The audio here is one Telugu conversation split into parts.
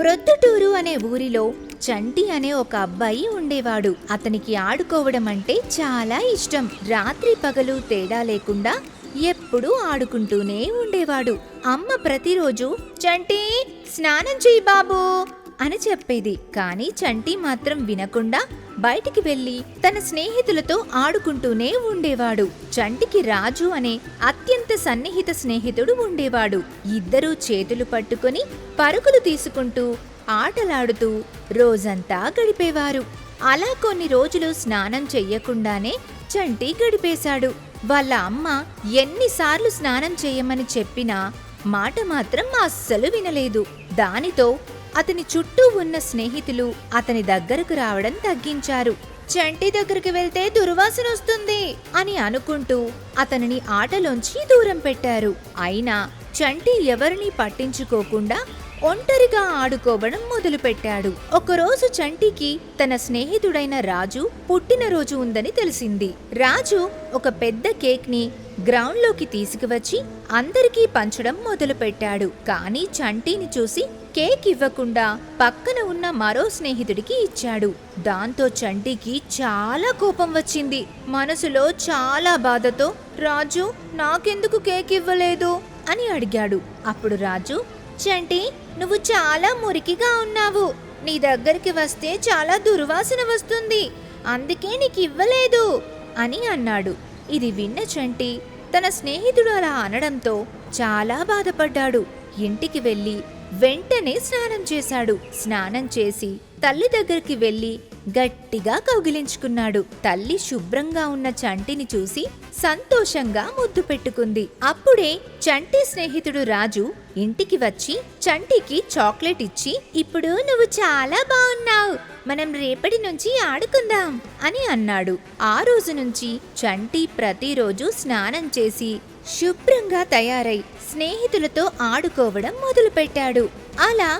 ప్రొద్దుటూరు అనే ఊరిలో చంటి అనే ఒక అబ్బాయి ఉండేవాడు. అతనికి ఆడుకోవడం అంటే చాలా ఇష్టం. రాత్రి పగలు తేడా లేకుండా ఎప్పుడూ ఆడుకుంటూనే ఉండేవాడు. అమ్మ ప్రతిరోజు చంటి స్నానం చేయి బాబూ. అని చెప్పేది. కానీ చంటి మాత్రం వినకుండా బయటికి వెళ్ళి తన స్నేహితులతో ఆడుకుంటూనే ఉండేవాడు. చంటికి రాజు అనే అత్యంత సన్నిహిత స్నేహితుడు ఉండేవాడు. ఇద్దరూ చేతులు పట్టుకొని పరుగులు తీసుకుంటూ ఆటలాడుతూ రోజంతా గడిపేవారు. అలా కొన్ని రోజులు స్నానం చెయ్యకుండానే చంటి గడిపేశాడు. వాళ్ళ అమ్మ ఎన్నిసార్లు స్నానం చేయమని చెప్పినా మాట మాత్రం అస్సలు వినలేదు. దానితో అతని చుట్టూ ఉన్న స్నేహితులు అతని దగ్గరకు రావడం తగ్గించారు. చంటి దగ్గరికి వెళ్తే దుర్వాసన వస్తుంది అని అనుకుంటూ అతనిని ఆటలోంచి దూరం పెట్టారు. అయినా చంటి ఎవరినీ పట్టించుకోకుండా ఒంటరిగా ఆడుకోవడం మొదలుపెట్టాడు. ఒకరోజు చంటికి తన స్నేహితుడైన రాజు పుట్టినరోజు ఉందని తెలిసింది. రాజు ఒక పెద్ద కేక్ని గ్రౌండ్లోకి తీసుకువచ్చి అందరికీ పంచడం మొదలుపెట్టాడు. కానీ చంటిని చూసి కేక్ ఇవ్వకుండా పక్కన ఉన్న మరో స్నేహితుడికి ఇచ్చాడు. దాంతో చంటికి చాలా కోపం వచ్చింది. మనసులో చాలా బాధతో రాజు నాకెందుకు కేక్ ఇవ్వలేదు? అని అడిగాడు. అప్పుడు రాజు చంటి నువ్వు చాలా మురికిగా ఉన్నావు. నీ దగ్గరికి వస్తే చాలా దుర్వాసన వస్తుంది. అందుకే నీకు ఇవ్వలేదు అని అన్నాడు. ఇది విన్న చంటి తన స్నేహితుడు అలా అనడంతో చాలా బాధపడ్డాడు. ఇంటికి వెళ్ళి వెంటనే స్నానం చేశాడు. స్నానం చేసి తల్లి దగ్గరికి వెళ్ళి గట్టిగా కౌగిలించుకున్నాడు. తల్లి శుభ్రంగా ఉన్న చంటిని చూసి సంతోషంగా ముద్దు పెట్టుకుంది. అప్పుడే చంటి స్నేహితుడు రాజు ఇంటికి వచ్చి చంటికి చాక్లెట్ ఇచ్చి ఇప్పుడు నువ్వు చాలా బాగున్నావు మనం రేపటి నుంచి ఆడుకుందాం అని అన్నాడు. ఆ రోజు నుంచి చంటి ప్రతిరోజు స్నానం చేసి శుభ్రంగా తయారై స్నేహితులతో ఆడుకోవడం మొదలుపెట్టాడు. అలా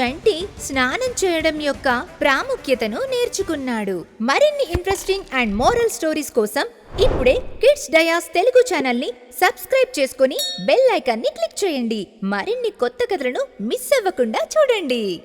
చంటి స్నానం చేయడం యొక్క ప్రాముఖ్యతను నేర్చుకున్నాడు. మరిన్ని ఇంట్రెస్టింగ్ అండ్ మోరల్ స్టోరీస్ కోసం ఇప్పుడే కిడ్స్ డయాస్ తెలుగు ఛానల్ని సబ్స్క్రైబ్ చేసుకుని బెల్ ఐకాన్ని క్లిక్ చేయండి. మరిన్ని కొత్త కథలను మిస్ అవ్వకుండా చూడండి.